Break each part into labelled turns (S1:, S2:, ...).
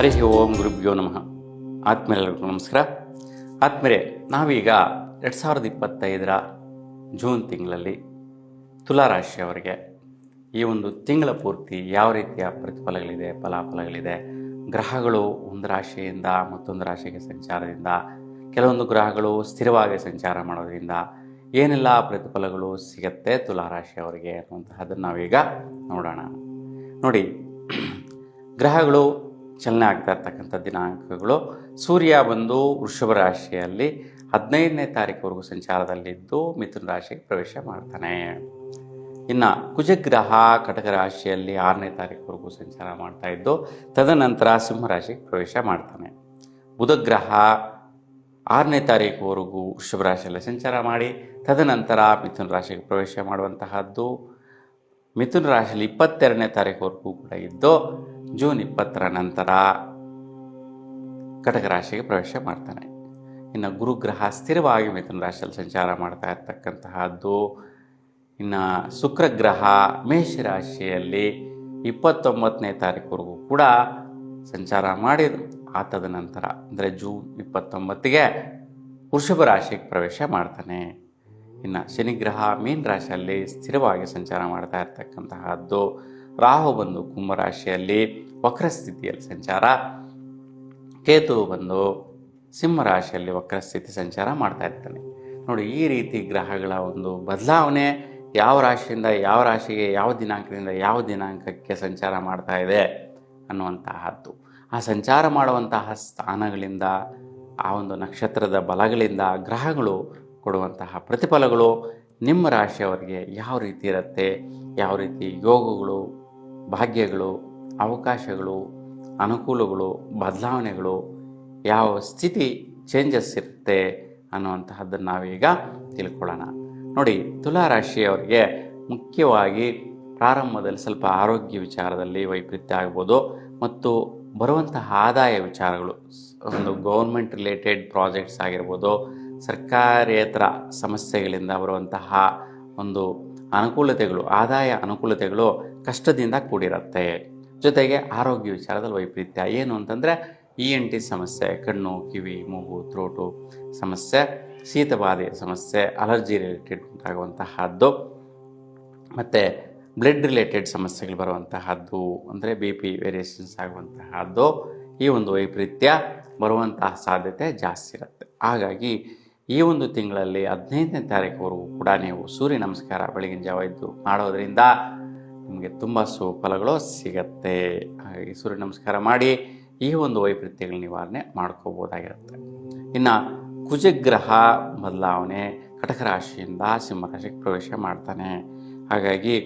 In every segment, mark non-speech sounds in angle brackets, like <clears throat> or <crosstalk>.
S1: ಹರಿ ಓಂ ಗುರುಭ್ಯೋ ನಮಃ. ಆತ್ಮೀಯರಿಗೂ ನಮಸ್ಕಾರ. ಆತ್ಮೀಯರೇ, ನಾವೀಗ ಎರಡು ಸಾವಿರದ ಇಪ್ಪತ್ತೈದರ ಜೂನ್ ತಿಂಗಳಲ್ಲಿ ತುಲಾರಾಶಿಯವರಿಗೆ ಈ ಒಂದು ತಿಂಗಳ ಪೂರ್ತಿ ಯಾವ ರೀತಿಯ ಪ್ರತಿಫಲಗಳಿದೆ, ಫಲಾಫಲಗಳಿದೆ, ಗ್ರಹಗಳು ಒಂದು ರಾಶಿಯಿಂದ ಮತ್ತೊಂದು ರಾಶಿಗೆ ಸಂಚಾರದಿಂದ, ಕೆಲವೊಂದು ಗ್ರಹಗಳು ಸ್ಥಿರವಾಗಿ ಸಂಚಾರ ಮಾಡೋದ್ರಿಂದ ಏನೆಲ್ಲ ಪ್ರತಿಫಲಗಳು ಸಿಗತ್ತೆ ತುಲಾರಾಶಿಯವರಿಗೆ ಅನ್ನುವಂತಹದ್ದನ್ನು ನಾವೀಗ ನೋಡೋಣ. ನೋಡಿ, <clears throat> ಗ್ರಹಗಳು ಚಲನೆ ಆಗ್ತಾ ಇರ್ತಕ್ಕಂಥ ದಿನಾಂಕಗಳು. ಸೂರ್ಯ ಬಂದು ವೃಷಭ ರಾಶಿಯಲ್ಲಿ ಹದಿನೈದನೇ ತಾರೀಕುವರೆಗೂ ಸಂಚಾರದಲ್ಲಿದ್ದು ಮಿಥುನ ರಾಶಿಗೆ ಪ್ರವೇಶ ಮಾಡ್ತಾನೆ. ಇನ್ನು ಕುಜಗ್ರಹ ಕಟಕ ರಾಶಿಯಲ್ಲಿ ಆರನೇ ತಾರೀಕುವರೆಗೂ ಸಂಚಾರ ಮಾಡ್ತಾ ಇದ್ದು, ತದನಂತರ ಸಿಂಹರಾಶಿಗೆ ಪ್ರವೇಶ ಮಾಡ್ತಾನೆ. ಬುಧಗ್ರಹ ಆರನೇ ತಾರೀಕುವರೆಗೂ ವೃಷಭ ರಾಶಿಯಲ್ಲಿ ಸಂಚಾರ ಮಾಡಿ, ತದನಂತರ ಮಿಥುನ ರಾಶಿಗೆ ಪ್ರವೇಶ ಮಾಡುವಂತಹದ್ದು. ಮಿಥುನ ರಾಶಿಯಲ್ಲಿ ಇಪ್ಪತ್ತೆರಡನೇ ತಾರೀಕುವರೆಗೂ ಕೂಡ ಇದ್ದು ಜೂನ್ ಇಪ್ಪತ್ತರ ನಂತರ ಕಟಕ ರಾಶಿಗೆ ಪ್ರವೇಶ ಮಾಡ್ತಾನೆ. ಇನ್ನು ಗುರುಗ್ರಹ ಸ್ಥಿರವಾಗಿ ಮಿಥುನ ರಾಶಿಯಲ್ಲಿ ಸಂಚಾರ ಮಾಡ್ತಾ ಇರ್ತಕ್ಕಂತಹದ್ದು. ಇನ್ನು ಶುಕ್ರಗ್ರಹ ಮೇಷರಾಶಿಯಲ್ಲಿ ಇಪ್ಪತ್ತೊಂಬತ್ತನೇ ತಾರೀಕುವರೆಗೂ ಕೂಡ ಸಂಚಾರ ಮಾಡಿದ. ಆತದ ನಂತರ ಅಂದರೆ ಜೂನ್ ಇಪ್ಪತ್ತೊಂಬತ್ತಿಗೆ ವೃಷಭ ರಾಶಿಗೆ ಪ್ರವೇಶ ಮಾಡ್ತಾನೆ. ಇನ್ನು ಶನಿಗ್ರಹ ಮೀನ ರಾಶಿಯಲ್ಲಿ ಸ್ಥಿರವಾಗಿ ಸಂಚಾರ ಮಾಡ್ತಾ ಇರ್ತಕ್ಕಂತಹದ್ದು. ರಾಹು ಬಂದು ಕುಂಭರಾಶಿಯಲ್ಲಿ ವಕ್ರಸ್ಥಿತಿಯಲ್ಲಿ ಸಂಚಾರ ಕೇತು ಬಂದು ಸಿಂಹರಾಶಿಯಲ್ಲಿ ವಕ್ರಸ್ಥಿತಿ ಸಂಚಾರ ಮಾಡ್ತಾ ಇರ್ತಾನೆ. ನೋಡಿ, ಈ ರೀತಿ ಗ್ರಹಗಳ ಒಂದು ಬದಲಾವಣೆ ಯಾವ ರಾಶಿಯಿಂದ, ಯಾವ ರಾಶಿಗೆ, ಯಾವ ದಿನಾಂಕದಿಂದ, ಯಾವ ದಿನಾಂಕಕ್ಕೆ ಸಂಚಾರ ಮಾಡ್ತಾ ಇದೆ ಅನ್ನುವಂತಹದ್ದು. ಆ ಸಂಚಾರ ಮಾಡುವಂತಹ ಸ್ಥಾನಗಳಿಂದ, ಆ ಒಂದು ನಕ್ಷತ್ರದ ಬಲಗಳಿಂದ ಗ್ರಹಗಳು ಕೊಡುವಂತಹ ಪ್ರತಿಫಲಗಳು ನಿಮ್ಮ ರಾಶಿಯವರಿಗೆ ಯಾವ ರೀತಿ ಇರುತ್ತೆ, ಯಾವ ರೀತಿ ಯೋಗಗಳು ಭಾಗ್ಯಗಳು, ಅವಕಾಶಗಳು, ಅನುಕೂಲಗಳು, ಬದಲಾವಣೆಗಳು ಯಾವ ಸ್ಥಿತಿ ಚೇಂಜಸ್ ಇರುತ್ತೆ ಅನ್ನುವಂತಹದ್ದನ್ನು ನಾವೀಗ ತಿಳ್ಕೊಳ್ಳೋಣ. ನೋಡಿ ತುಲಾ ರಾಶಿಯವರಿಗೆ ಮುಖ್ಯವಾಗಿ ಪ್ರಾರಂಭದಲ್ಲಿ ಸ್ವಲ್ಪ ಆರೋಗ್ಯ ವಿಚಾರದಲ್ಲಿ ವೈಪರೀತ್ಯ ಆಗ್ಬೋದು ಮತ್ತು ಬರುವಂತಹ ಆದಾಯ ವಿಚಾರಗಳು, ಒಂದು ಗೌರ್ಮೆಂಟ್ ರಿಲೇಟೆಡ್ ಪ್ರಾಜೆಕ್ಟ್ಸ್ ಆಗಿರ್ಬೋದು, ಸರ್ಕಾರೇತರ ಸಮಸ್ಯೆಗಳಿಂದ ಬರುವಂತಹ ಒಂದು ಅನುಕೂಲತೆಗಳು, ಆದಾಯ ಅನುಕೂಲತೆಗಳು ಕಷ್ಟದಿಂದ ಕೂಡಿರುತ್ತೆ. ಜೊತೆಗೆ ಆರೋಗ್ಯ ವಿಚಾರದಲ್ಲಿ ವೈಪರೀತ್ಯ ಏನು ಅಂತಂದರೆ ಇ ಎನ್ ಟಿ ಸಮಸ್ಯೆ, ಕಣ್ಣು, ಕಿವಿ, ಮೂಗು ಥ್ರೋಟು ಸಮಸ್ಯೆ ಶೀತಬಾಧೆಯ ಸಮಸ್ಯೆ ಅಲರ್ಜಿ ರಿಲೇಟೆಡ್ ಉಂಟಾಗುವಂತಹದ್ದು, ಮತ್ತು ಬ್ಲಡ್ ರಿಲೇಟೆಡ್ ಸಮಸ್ಯೆಗಳು ಬರುವಂತಹದ್ದು, ಅಂದರೆ ಬಿ ಪಿ ವೇರಿಯೇಷನ್ಸ್ ಆಗುವಂತಹದ್ದು ಈ ಒಂದು ವೈಪರೀತ್ಯ ಬರುವಂತಹ ಸಾಧ್ಯತೆ ಜಾಸ್ತಿ ಇರುತ್ತೆ. ಹಾಗಾಗಿ ಈ ಒಂದು ತಿಂಗಳಲ್ಲಿ ಹದಿನೈದನೇ ತಾರೀಕುವರೆಗೂ ಕೂಡ ನೀವು ಸೂರ್ಯ ನಮಸ್ಕಾರ ಬೆಳಗಿನ ಜಾವ ಇದ್ದು ಮಾಡೋದ್ರಿಂದ ನಿಮಗೆ ತುಂಬ ಸುಫಲಗಳು ಸಿಗತ್ತೆ. ಹಾಗಾಗಿ ಸೂರ್ಯ ನಮಸ್ಕಾರ ಮಾಡಿ ಈ ಒಂದು ವೈಪರೀತ್ಯಗಳ ನಿವಾರಣೆ ಮಾಡ್ಕೋಬೋದಾಗಿರುತ್ತೆ. ಇನ್ನು ಕುಜಗ್ರಹ ಬದಲಾವಣೆ ಕಟಕ ರಾಶಿಯಿಂದ ಸಿಂಹರಾಶಿಗೆ ಪ್ರವೇಶ ಮಾಡ್ತಾನೆ. ಹಾಗಾಗಿ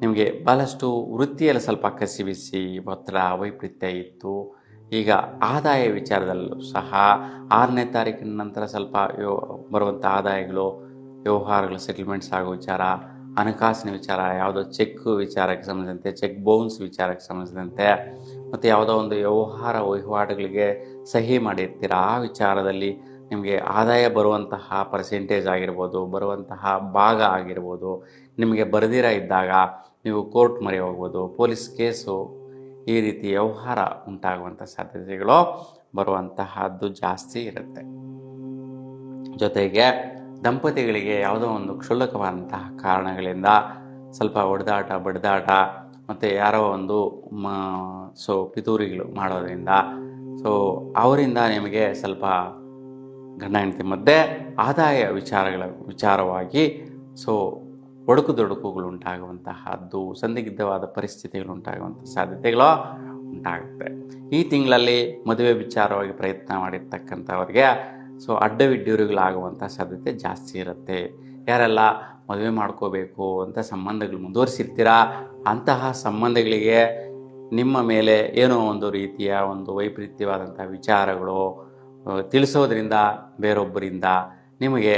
S1: ನಿಮಗೆ ಭಾಳಷ್ಟು ವೃತ್ತಿಯಲ್ಲಿ ಸ್ವಲ್ಪ ಕಸಿವಿಸಿ, ಒತ್ತಡ, ವೈಪರೀತ್ಯ ಇತ್ತು. ಈಗ ಆದಾಯ ವಿಚಾರದಲ್ಲೂ ಸಹ ಆರನೇ ತಾರೀಕಿನ ನಂತರ ಸ್ವಲ್ಪ ಯೋ ಬರುವಂಥ ಆದಾಯಗಳು, ವ್ಯವಹಾರಗಳು ಸೆಟಲ್ಮೆಂಟ್ಸ್ ಆಗೋ ವಿಚಾರ, ಹಣಕಾಸಿನ ವಿಚಾರ, ಯಾವುದೋ ಚೆಕ್ ವಿಚಾರಕ್ಕೆ ಸಂಬಂಧಿಸಿದಂತೆ ಚೆಕ್ ಬೌನ್ಸ್ ವಿಚಾರಕ್ಕೆ ಸಂಬಂಧಿಸಿದಂತೆ, ಮತ್ತು ಯಾವುದೋ ಒಂದು ವ್ಯವಹಾರ ವಹಿವಾಟುಗಳಿಗೆ ಸಹಿ ಮಾಡಿರ್ತೀರ, ಆ ವಿಚಾರದಲ್ಲಿ ನಿಮಗೆ ಆದಾಯ ಬರುವಂತಹ ಪರ್ಸೆಂಟೇಜ್ ಆಗಿರ್ಬೋದು, ಬರುವಂತಹ ಭಾಗ ಆಗಿರ್ಬೋದು, ನಿಮಗೆ ಬರೆದಿರ ಇದ್ದಾಗ ನೀವು ಕೋರ್ಟ್ ಮೊರೆ ಹೋಗ್ಬೋದು ಪೊಲೀಸ್ ಕೇಸು ಈ ರೀತಿ ವ್ಯವಹಾರ ಉಂಟಾಗುವಂಥ ಸಾಧ್ಯತೆಗಳು ಬರುವಂತಹದ್ದು ಜಾಸ್ತಿ ಇರುತ್ತೆ. ಜೊತೆಗೆ ದಂಪತಿಗಳಿಗೆ ಯಾವುದೋ ಒಂದು ಕ್ಷುಲ್ಲಕವಾದಂತಹ ಕಾರಣಗಳಿಂದ ಸ್ವಲ್ಪ ಹೊಡೆದಾಟ ಬಡಿದಾಟ ಮತ್ತು ಯಾರೋ ಒಂದು ಮ, ಸೊ ಪಿತೂರಿಗಳು ಮಾಡೋದ್ರಿಂದ, ಸೊ ಅವರಿಂದ ನಿಮಗೆ ಸ್ವಲ್ಪ ಗಂಡ ಹೆಂಡತಿ ಮಧ್ಯೆ ಆದಾಯ ವಿಚಾರಗಳ ವಿಚಾರವಾಗಿ, ಸೊ ಒಡುಕು ದೊಡಕುಗಳು ಉಂಟಾಗುವಂತಹದ್ದು ಸಂದಿಗ್ಧವಾದ ಪರಿಸ್ಥಿತಿಗಳು ಉಂಟಾಗುವಂಥ ಸಾಧ್ಯತೆಗಳು ಉಂಟಾಗುತ್ತೆ. ಈ ತಿಂಗಳಲ್ಲಿ ಮದುವೆ ವಿಚಾರವಾಗಿ ಪ್ರಯತ್ನ ಮಾಡಿರ್ತಕ್ಕಂಥವ್ರಿಗೆ, ಸೊ ಅಡ್ಡವಿಡ್ಡೂರುಗಳಾಗುವಂಥ ಸಾಧ್ಯತೆ ಜಾಸ್ತಿ ಇರುತ್ತೆ. ಯಾರೆಲ್ಲ ಮದುವೆ ಮಾಡ್ಕೋಬೇಕು ಅಂತ ಸಂಬಂಧಗಳು ಮುಂದುವರಿಸಿರ್ತೀರಾ? ಅಂತಹ ಸಂಬಂಧಗಳಿಗೆ ನಿಮ್ಮ ಮೇಲೆ ಏನೋ ಒಂದು ರೀತಿಯ ಒಂದು ವೈಪರೀತ್ಯವಾದಂಥ ವಿಚಾರಗಳು ತಿಳಿಸೋದ್ರಿಂದ, ಬೇರೊಬ್ಬರಿಂದ ನಿಮಗೆ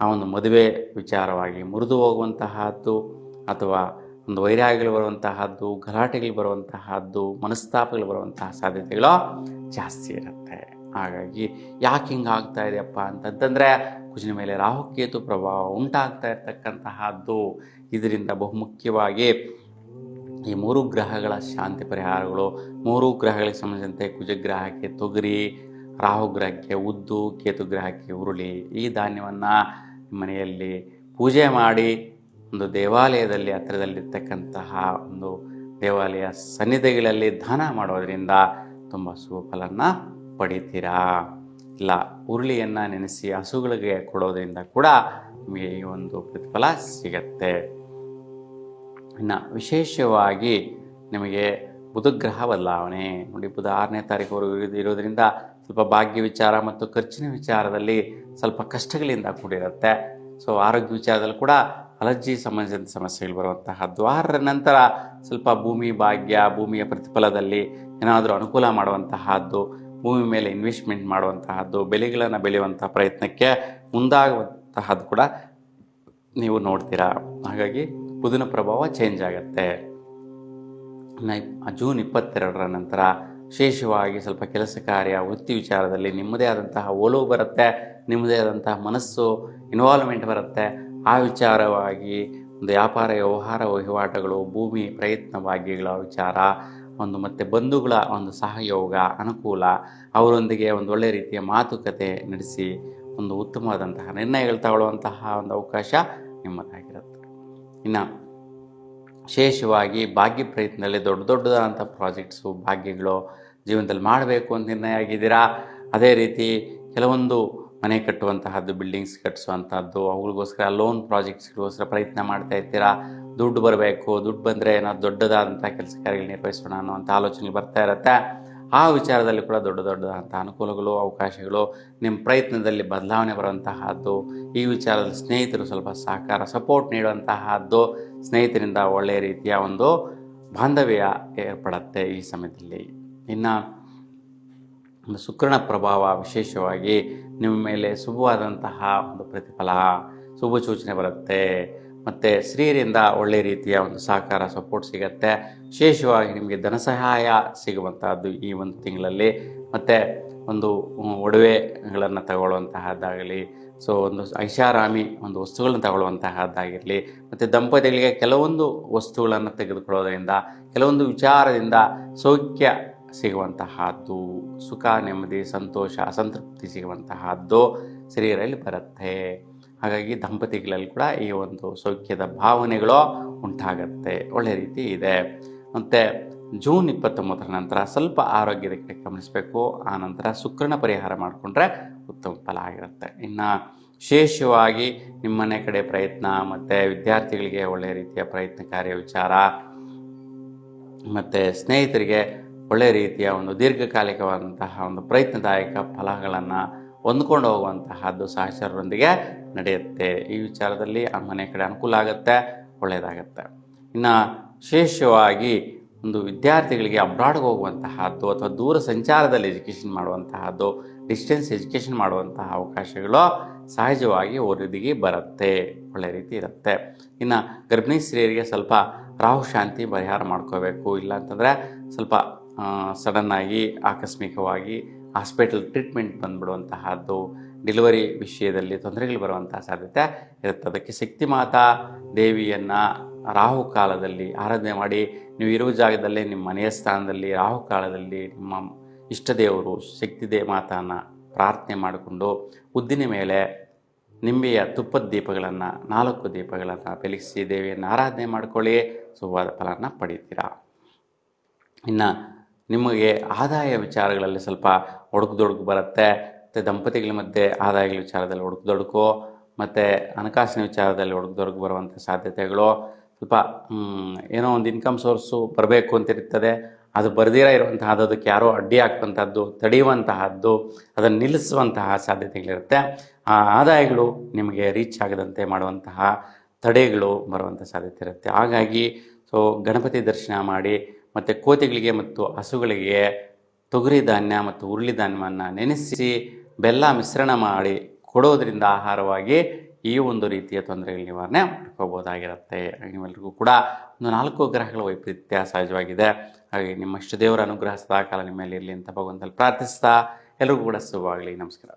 S1: ಆ ಒಂದು ಮದುವೆ ವಿಚಾರವಾಗಿ ಮುರಿದು ಹೋಗುವಂತಹದ್ದು ಅಥವಾ ಒಂದು ವೈರಾಗ್ಯಗಳು ಬರುವಂತಹದ್ದು, ಗಲಾಟೆಗಳು ಬರುವಂತಹದ್ದು, ಮನಸ್ತಾಪಗಳು ಬರುವಂತಹ ಸಾಧ್ಯತೆಗಳು ಜಾಸ್ತಿ ಇರುತ್ತೆ. ಹಾಗಾಗಿ ಯಾಕೆ ಹಿಂಗೆ ಆಗ್ತಾ ಇದೆಯಪ್ಪ ಅಂತಂತಂದರೆ ಕುಜಿನ ಮೇಲೆ ರಾಹುಕೇತು ಪ್ರಭಾವ ಉಂಟಾಗ್ತಾ ಇರತಕ್ಕಂತಹದ್ದು. ಇದರಿಂದ ಬಹುಮುಖ್ಯವಾಗಿ ಈ ಮೂರು ಗ್ರಹಗಳ ಶಾಂತಿ ಪರಿಹಾರಗಳು, ಮೂರು ಗ್ರಹಗಳಿಗೆ ಸಂಬಂಧಿಸಿದಂತೆ ಕುಜಗ್ರಹಕ್ಕೆ ತೊಗರಿ ರಾಹುಗ್ರಹಕ್ಕೆ ಉದ್ದು ಕೇತುಗ್ರಹಕ್ಕೆ ಉರುಳಿ ಈ ಧಾನ್ಯವನ್ನು ಮನೆಯಲ್ಲಿ ಪೂಜೆ ಮಾಡಿ ಒಂದು ದೇವಾಲಯದಲ್ಲಿ ಹತ್ತಿರದಲ್ಲಿರ್ತಕ್ಕಂತಹ ಒಂದು ದೇವಾಲಯ ಸನ್ನಿಧಿಗಳಲ್ಲಿ ದಾನ ಮಾಡೋದರಿಂದ ತುಂಬ ಸುಫಲನ್ನು ಫಲನ ಪಡಿತೀರಾ? ಇಲ್ಲ, ಉರುಳಿಯನ್ನು ನೆನೆಸಿ ಹಸುಗಳಿಗೆ ಕೊಡೋದರಿಂದ ಕೂಡ ನಿಮಗೆ ಈ ಒಂದು ಪ್ರತಿಫಲ ಸಿಗತ್ತೆ. ಇನ್ನು ವಿಶೇಷವಾಗಿ ನಿಮಗೆ ಬುಧಗ್ರಹ ಬದಲಾವಣೆ. ನೋಡಿ, ಬುಧ ಆರನೇ ಇರೋದರಿಂದ ಇರೋದ್ರಿಂದ ಸ್ವಲ್ಪ ಭಾಗ್ಯ ವಿಚಾರ ಮತ್ತು ಖರ್ಚಿನ ವಿಚಾರದಲ್ಲಿ ಸ್ವಲ್ಪ ಕಷ್ಟಗಳಿಂದ ಕೂಡಿರುತ್ತೆ. ಸೊ ಆರೋಗ್ಯ ವಿಚಾರದಲ್ಲಿ ಕೂಡ ಅಲರ್ಜಿ ಸಂಬಂಧಿಸಿದ ಸಮಸ್ಯೆಗಳು ಬರುವಂತಹದ್ದು ಆರರ ನಂತರ ಸ್ವಲ್ಪ ಭೂಮಿ ಭಾಗ್ಯ, ಭೂಮಿಯ ಪ್ರತಿಫಲದಲ್ಲಿ ಏನಾದರೂ ಅನುಕೂಲ ಮಾಡುವಂತಹದ್ದು, ಭೂಮಿ ಮೇಲೆ ಇನ್ವೆಸ್ಟ್ಮೆಂಟ್ ಮಾಡುವಂತಹದ್ದು ಬೆಳೆಗಳನ್ನು ಬೆಳೆಯುವಂತಹ ಪ್ರಯತ್ನಕ್ಕೆ ಮುಂದಾಗುವಂತಹದ್ದು ಕೂಡ ನೀವು ನೋಡ್ತೀರಾ. ಹಾಗಾಗಿ ಬುಧನ ಪ್ರಭಾವ ಚೇಂಜ್ ಆಗುತ್ತೆ. ಜೂನ್ ಇಪ್ಪತ್ತೆರಡರ ನಂತರ ವಿಶೇಷವಾಗಿ ಸ್ವಲ್ಪ ಕೆಲಸ ಕಾರ್ಯ, ವೃತ್ತಿ ವಿಚಾರದಲ್ಲಿ ನಿಮ್ಮದೇ ಆದಂತಹ ಒಲವು ಬರುತ್ತೆ, ನಿಮ್ಮದೇ ಆದಂತಹ ಮನಸ್ಸು ಇನ್ವಾಲ್ವ್ಮೆಂಟ್ ಬರುತ್ತೆ. ಆ ವಿಚಾರವಾಗಿ ಒಂದು ವ್ಯಾಪಾರ, ವ್ಯವಹಾರ, ವಹಿವಾಟುಗಳು, ಭೂಮಿ, ಪ್ರಯತ್ನ, ಭಾಗ್ಯಗಳ ವಿಚಾರ, ಒಂದು ಮತ್ತು ಬಂಧುಗಳ ಒಂದು ಸಹಯೋಗ, ಅನುಕೂಲ, ಅವರೊಂದಿಗೆ ಒಂದು ಒಳ್ಳೆಯ ರೀತಿಯ ಮಾತುಕತೆ ನಡೆಸಿ ಒಂದು ಉತ್ತಮವಾದಂತಹ ನಿರ್ಣಯಗಳು ತಗೊಳ್ಳುವಂತಹ ಒಂದು ಅವಕಾಶ ನಿಮ್ಮದಾಗಿರುತ್ತೆ. ಇನ್ನು ವಿಶೇಷವಾಗಿ ಭಾಗ್ಯ ಪ್ರಯತ್ನದಲ್ಲಿ ದೊಡ್ಡ ದೊಡ್ಡದಾದಂಥ ಪ್ರಾಜೆಕ್ಟ್ಸು, ಭಾಗ್ಯಗಳು ಜೀವನದಲ್ಲಿ ಮಾಡಬೇಕು ಅಂತ ನಿರ್ಣಯ ಆಗಿದ್ದೀರಾ? ಅದೇ ರೀತಿ ಕೆಲವೊಂದು ಮನೆ ಕಟ್ಟುವಂತಹದ್ದು ಬಿಲ್ಡಿಂಗ್ಸ್ ಕಟ್ಟಿಸುವಂಥದ್ದು ಅವುಗಳಿಗೋಸ್ಕರ ಲೋನ್ ಪ್ರಾಜೆಕ್ಟ್ಸ್ಗೋಸ್ಕರ ಪ್ರಯತ್ನ ಮಾಡ್ತಾ ಇರ್ತೀರಾ? ದುಡ್ಡು ಬರಬೇಕು, ದುಡ್ಡು ಬಂದರೆ ಏನಾದ್ರು ದೊಡ್ಡದಾದಂಥ ಕೆಲಸ ಕಾರ್ಯಗಳು ನಿರ್ವಹಿಸೋಣ ಅನ್ನುವಂಥ ಆಲೋಚನೆ ಬರ್ತಾ ಇರುತ್ತೆ. ಆ ವಿಚಾರದಲ್ಲಿ ಕೂಡ ದೊಡ್ಡ ದೊಡ್ಡದಾದಂಥ ಅನುಕೂಲಗಳು, ಅವಕಾಶಗಳು, ನಿಮ್ಮ ಪ್ರಯತ್ನದಲ್ಲಿ ಬದಲಾವಣೆ ಬರುವಂತಹದ್ದು, ಈ ವಿಚಾರದಲ್ಲಿ ಸ್ನೇಹಿತರು ಸ್ವಲ್ಪ ಸಹಕಾರ ಸಪೋರ್ಟ್ ನೀಡುವಂತಹದ್ದು ಸ್ನೇಹಿತರಿಂದ ಒಳ್ಳೆಯ ರೀತಿಯ ಒಂದು ಬಾಂಧವ್ಯ ಏರ್ಪಡುತ್ತೆ ಈ ಸಮಯದಲ್ಲಿ. ಇನ್ನು ಒಂದು ಶುಕ್ರನ ಪ್ರಭಾವ ವಿಶೇಷವಾಗಿ ನಿಮ್ಮ ಮೇಲೆ ಶುಭವಾದಂತಹ ಒಂದು ಪ್ರತಿಫಲ, ಶುಭ ಸೂಚನೆ ಬರುತ್ತೆ. ಮತ್ತು ಸ್ತ್ರೀಯರಿಂದ ಒಳ್ಳೆ ರೀತಿಯ ಒಂದು ಸಹಕಾರ ಸಪೋರ್ಟ್ ಸಿಗತ್ತೆ. ವಿಶೇಷವಾಗಿ ನಿಮಗೆ ಧನ ಸಹಾಯ ಸಿಗುವಂತಹದ್ದು ಈ ಒಂದು ತಿಂಗಳಲ್ಲಿ. ಮತ್ತು ಒಂದು ಒಡವೆಗಳನ್ನು ತಗೊಳ್ಳುವಂತಹದ್ದಾಗಲಿ ಸೊ ಒಂದು ಐಷಾರಾಮಿ ಒಂದು ವಸ್ತುಗಳನ್ನು ತಗೊಳ್ಳುವಂತಹದ್ದಾಗಿರಲಿ, ಮತ್ತು ದಂಪತಿಗಳಿಗೆ ಕೆಲವೊಂದು ವಸ್ತುಗಳನ್ನು ತೆಗೆದುಕೊಳ್ಳೋದ್ರಿಂದ, ಕೆಲವೊಂದು ವಿಚಾರದಿಂದ ಸೌಖ್ಯ ಸಿಗುವಂತಹದ್ದು, ಸುಖ, ನೆಮ್ಮದಿ, ಸಂತೋಷ, ಅಸಂತೃಪ್ತಿ ಸಿಗುವಂತಹದ್ದು ಶರೀರಲ್ಲಿ ಬರುತ್ತೆ. ಹಾಗಾಗಿ ದಂಪತಿಗಳಲ್ಲಿ ಕೂಡ ಈ ಒಂದು ಸೌಖ್ಯದ ಭಾವನೆಗಳು ಉಂಟಾಗತ್ತೆ. ಒಳ್ಳೆ ರೀತಿ ಇದೆ. ಮತ್ತು ಜೂನ್ ಇಪ್ಪತ್ತೊಂಬತ್ತರ ನಂತರ ಸ್ವಲ್ಪ ಆರೋಗ್ಯದ ಕಡೆ ಗಮನಿಸಬೇಕು. ಆ ನಂತರ ಶುಕ್ರನ ಪರಿಹಾರ ಮಾಡಿಕೊಂಡ್ರೆ ಉತ್ತಮ ಫಲ ಆಗಿರುತ್ತೆ ಇನ್ನು ವಿಶೇಷವಾಗಿ ನಿಮ್ಮನೆ ಕಡೆ ಪ್ರಯತ್ನ ಮತ್ತು ವಿದ್ಯಾರ್ಥಿಗಳಿಗೆ ಒಳ್ಳೆಯ ರೀತಿಯ ಪ್ರಯತ್ನ ಕಾರ್ಯ ವಿಚಾರ ಮತ್ತು ಸ್ನೇಹಿತರಿಗೆ ಒಳ್ಳೆಯ ರೀತಿಯ ಒಂದು ದೀರ್ಘಕಾಲಿಕವಾದಂತಹ ಒಂದು ಪ್ರಯತ್ನದಾಯಕ ಫಲಗಳನ್ನು ಹೊಂದ್ಕೊಂಡು ಹೋಗುವಂತಹದ್ದು ಸಹಚರರೊಂದಿಗೆ ನಡೆಯುತ್ತೆ. ಈ ವಿಚಾರದಲ್ಲಿ ಆ ಮನೆ ಕಡೆ ಅನುಕೂಲ ಆಗುತ್ತೆ, ಒಳ್ಳೆಯದಾಗತ್ತೆ. ಇನ್ನು ವಿಶೇಷವಾಗಿ ಒಂದು ವಿದ್ಯಾರ್ಥಿಗಳಿಗೆ ಅಬ್ರಾಡ್ಗೆ ಹೋಗುವಂತಹದ್ದು ಅಥವಾ ದೂರ ಸಂಚಾರದಲ್ಲಿ ಎಜುಕೇಷನ್ ಮಾಡುವಂತಹದ್ದು ಡಿಸ್ಟೆನ್ಸ್ ಎಜುಕೇಷನ್ ಮಾಡುವಂತಹ ಅವಕಾಶಗಳು ಸಹಜವಾಗಿ ಒದಗಿ ಬರುತ್ತೆ. ಒಳ್ಳೆ ರೀತಿ ಇರುತ್ತೆ. ಇನ್ನು ಗರ್ಭಿಣಿ ಸ್ತ್ರೀಯರಿಗೆ ಸ್ವಲ್ಪ ರಾಹು ಶಾಂತಿ ಪರಿಹಾರ ಮಾಡ್ಕೋಬೇಕು. ಇಲ್ಲ ಅಂತಂದರೆ ಸ್ವಲ್ಪ ಸಡನ್ನಾಗಿ ಆಕಸ್ಮಿಕವಾಗಿ ಹಾಸ್ಪಿಟಲ್ ಟ್ರೀಟ್ಮೆಂಟ್ ಬಂದ್ಬಿಡುವಂತಹದ್ದು, ಡೆಲಿವರಿ ವಿಷಯದಲ್ಲಿ ತೊಂದರೆಗಳು ಬರುವಂತಹ ಸಾಧ್ಯತೆ ಇರುತ್ತೆ. ಅದಕ್ಕೆ ಶಕ್ತಿ ಮಾತಾ ದೇವಿಯನ್ನು ರಾಹು ಕಾಲದಲ್ಲಿ ಆರಾಧನೆ ಮಾಡಿ, ನೀವು ಇರುವ ಜಾಗದಲ್ಲೇ ನಿಮ್ಮ ಮನೆಯ ಸ್ಥಾನದಲ್ಲಿ, ರಾಹು ಕಾಲದಲ್ಲಿ ನಿಮ್ಮ ಇಷ್ಟ ದೇವರು ಶಕ್ತಿ ದೇ ಮಾತನ್ನು ಪ್ರಾರ್ಥನೆ ಮಾಡಿಕೊಂಡು ಉದ್ದಿನ ಮೇಲೆ ನಿಂಬೆಯ ತುಪ್ಪದ ದೀಪಗಳನ್ನು, ನಾಲ್ಕು ದೀಪಗಳನ್ನು ಬೆಳಗಿಸಿ ದೇವಿಯನ್ನು ಆರಾಧನೆ ಮಾಡ್ಕೊಳ್ಳಿ ಶುಭವಾದ ಫಲನ ಪಡೀತೀರಾ? ಇನ್ನು ನಿಮಗೆ ಆದಾಯ ವಿಚಾರಗಳಲ್ಲಿ ಸ್ವಲ್ಪ ಒಡಕು ಬರುತ್ತೆ, ಮತ್ತು ದಂಪತಿಗಳ ಮಧ್ಯೆ ಆದಾಯಗಳ ವಿಚಾರದಲ್ಲಿ ಒಡಕು ಮತ್ತು ಹಣಕಾಸಿನ ವಿಚಾರದಲ್ಲಿ ಒಡಕು ಬರುವಂಥ ಸಾಧ್ಯತೆಗಳು, ಸ್ವಲ್ಪ ಏನೋ ಒಂದು ಇನ್ಕಮ್ ಸೋರ್ಸು ಬರಬೇಕು ಅಂತ ಇರ್ತದೆ ಅದು ಬರೆದಿರೋ ಇರುವಂತಹದ್ದು ಅದಕ್ಕೆ ಯಾರೋ ಅಡ್ಡಿ ಹಾಕುವಂಥದ್ದು ತಡೆಯುವಂತಹದ್ದು, ಅದನ್ನು ನಿಲ್ಲಿಸುವಂತಹ ಸಾಧ್ಯತೆಗಳಿರುತ್ತೆ. ಆ ಆದಾಯಗಳು ನಿಮಗೆ ರೀಚ್ ಆಗದಂತೆ ಮಾಡುವಂತಹ ತಡೆಗಳು ಬರುವಂಥ ಸಾಧ್ಯತೆ ಇರುತ್ತೆ. ಹಾಗಾಗಿ ಸೊ ಗಣಪತಿ ದರ್ಶನ ಮಾಡಿ, ಮತ್ತು ಕೋತಿಗಳಿಗೆ ಮತ್ತು ಹಸುಗಳಿಗೆ ತೊಗರಿ ಧಾನ್ಯ ಮತ್ತು ಹುರುಳಿ ಧಾನ್ಯವನ್ನು ನೆನೆಸಿ, ಬೆಲ್ಲ ಮಿಶ್ರಣ ಮಾಡಿ ಕೊಡೋದರಿಂದ ಆಹಾರವಾಗಿ ಈ ಒಂದು ರೀತಿಯ ತೊಂದರೆಗಳ ನಿವಾರಣೆ ಮಾಡ್ಕೋಬೋದಾಗಿರುತ್ತೆ ನಿಮ್ಮೆಲ್ಲರಿಗೂ ಕೂಡ ಒಂದು ನಾಲ್ಕು ಗ್ರಹಗಳ ವೈಪರೀತ್ಯ ಸಹಜವಾಗಿದೆ. ಹಾಗೆ ನಿಮ್ಮ ದೇವರ ಅನುಗ್ರಹ ಸದಾಕಾಲ ನಿಮ್ಮ ಮೇಲೆ ಇರಲಿ ಅಂತ ಭಗವಂತಲ್ಲಿ ಪ್ರಾರ್ಥಿಸ್ತಾ ಎಲ್ಲರಿಗೂ ಕೂಡ ಶುಭವಾಗಲಿ. ನಮಸ್ಕಾರ.